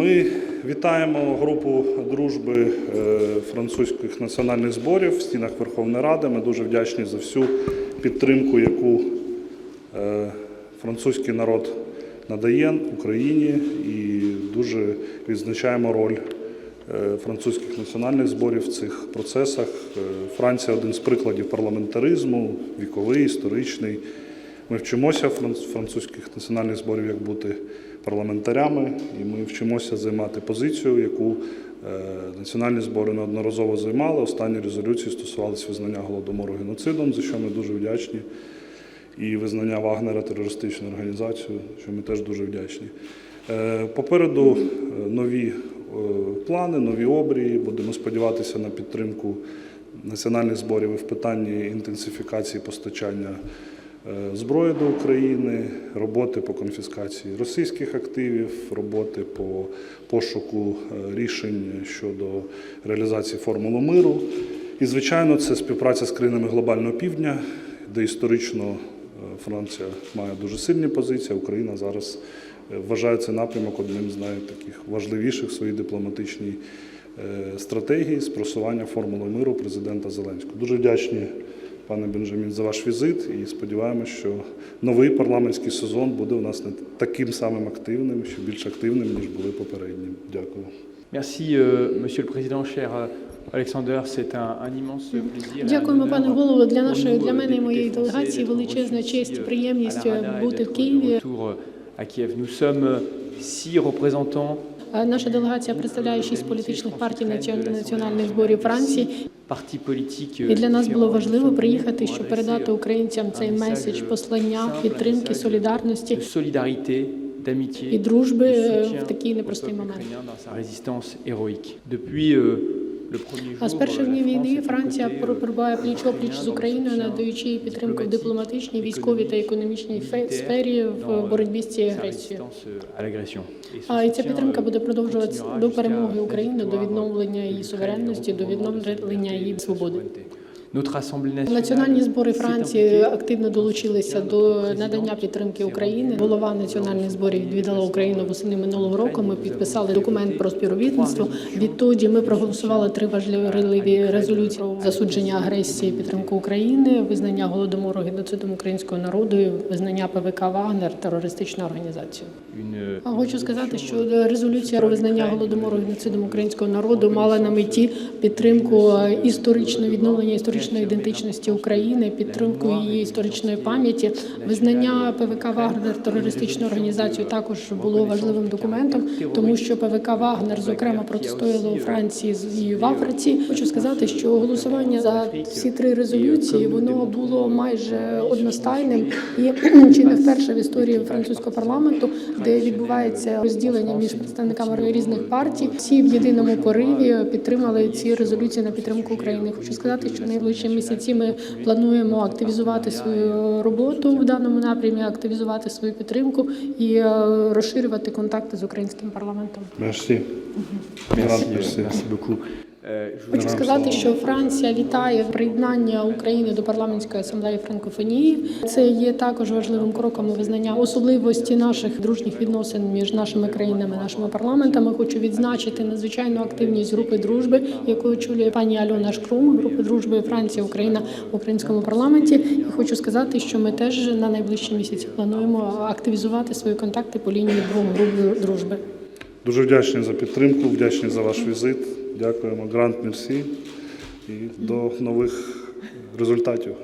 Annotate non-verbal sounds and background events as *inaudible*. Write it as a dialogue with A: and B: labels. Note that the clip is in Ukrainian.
A: Ми вітаємо групу дружби е, французьких національних зборів в стінах Верховної Ради. Ми дуже вдячні за всю підтримку, яку е, французький народ надає Україні, і дуже відзначаємо роль е, французьких національних зборів в цих процесах. Франція один з прикладів парламентаризму, віковий, історичний. Ми вчимося французьких національних зборів, як бути парламентарями, і ми вчимося займати позицію, яку е, національні збори неодноразово займали. Останні резолюції стосувалися визнання голодомору геноцидом, за що ми дуже вдячні, і визнання Вагнера терористичною організацією, що ми теж дуже вдячні. Е, Попереду е, нові плани, нові обрії. Будемо сподіватися на підтримку національних зборів і в питанні інтенсифікації постачання зброї до України, роботи по конфіскації російських активів, роботи по пошуку е, рішень щодо реалізації формули миру. І, звичайно, це співпраця з країнами глобального півдня, де історично е, Франція має дуже сильні позиції, Україна зараз е, вважає цей напрямок одним з найтаких важливіших в своїй дипломатичній е, стратегії з просування формули миру президента Зеленського. Дуже вдячні, пане Бенджамін, за ваш візит і сподіваємося, що новий парламентський сезон буде у нас не таким самим активним, ще більш активним, ніж були попередні. Дякую.
B: Merci, euh, Monsieur le Président, cher euh, Alexander. C'est un, un immense plaisir.
C: Дякуємо, пане голово. Для нашої для
B: euh,
C: мене і моєї делегації величезна честь, приємність бути в Києві.
B: euh, à Kiev. Nous sommes six représentants
C: Е, Наша делегація представляє шість політичних партій національних зборів Франції. І для нас було важливо приїхати, щоб передати українцям цей меседж послання, підтримки, солідарності і дружби е, в такий непростий момент. А з перших днів війни Франція
B: côtés,
C: пр- перебуває пліч опліч з Україною, надаючи їй підтримку в дипломатичній, військовій та економічній фе- сфері в боротьбі з цією агресією. А і ця підтримка буде продовжуватися до перемоги України, до відновлення її суверенності, до відновлення її свободи. Національні збори Франції активно долучилися до надання підтримки України. Голова національних зборів відвідала Україну восени минулого року. Ми підписали документ про співробітництво. Відтоді ми проголосували три важливі резолюції засудження агресії, підтримку України, визнання голодомору геноцидом українського народу, визнання ПВК Вагнер терористичною організацією. Хочу сказати, що резолюція про визнання голодомору геноцидом українського народу мала на меті підтримку е, історичного відновлення ідентичності України, підтримку її історичної пам'яті. Визнання ПВК Вагнер терористичною організацією також було важливим документом, тому що ПВК Вагнер зокрема протистояло у Франції і в Африці. Хочу сказати, що голосування за всі три резолюції воно було майже одностайним і *clears throat* чи не вперше в історії французького парламенту, де відбувається розділення між представниками різних партій. Всі в єдиному пориві підтримали ці резолюції на підтримку України. Хочу сказати, що найближчі місяці ми плануємо активізувати свою роботу в даному напрямі, активізувати свою підтримку і е, розширювати контакти з українським парламентом.
A: Мерсі.
B: Merci, euh,
A: merci.
B: merci beaucoup. Vous
C: Хочу сказати, що Франція вітає приєднання України до парламентської асамблеї франкофонії. Це є також важливим кроком визнання особливості наших дружніх відносин між нашими країнами, нашими парламентами. Хочу відзначити надзвичайну активність групи дружби, яку очолює пані Альона Шкрум, групи дружби Франція Україна в українському парламенті. І хочу сказати, що ми теж на найближчі місяці плануємо активізувати свої контакти по лінії груп дружби.
A: Дуже вдячні за підтримку, вдячні за ваш візит. Дякуємо. Грант мерсі і до нових результатів.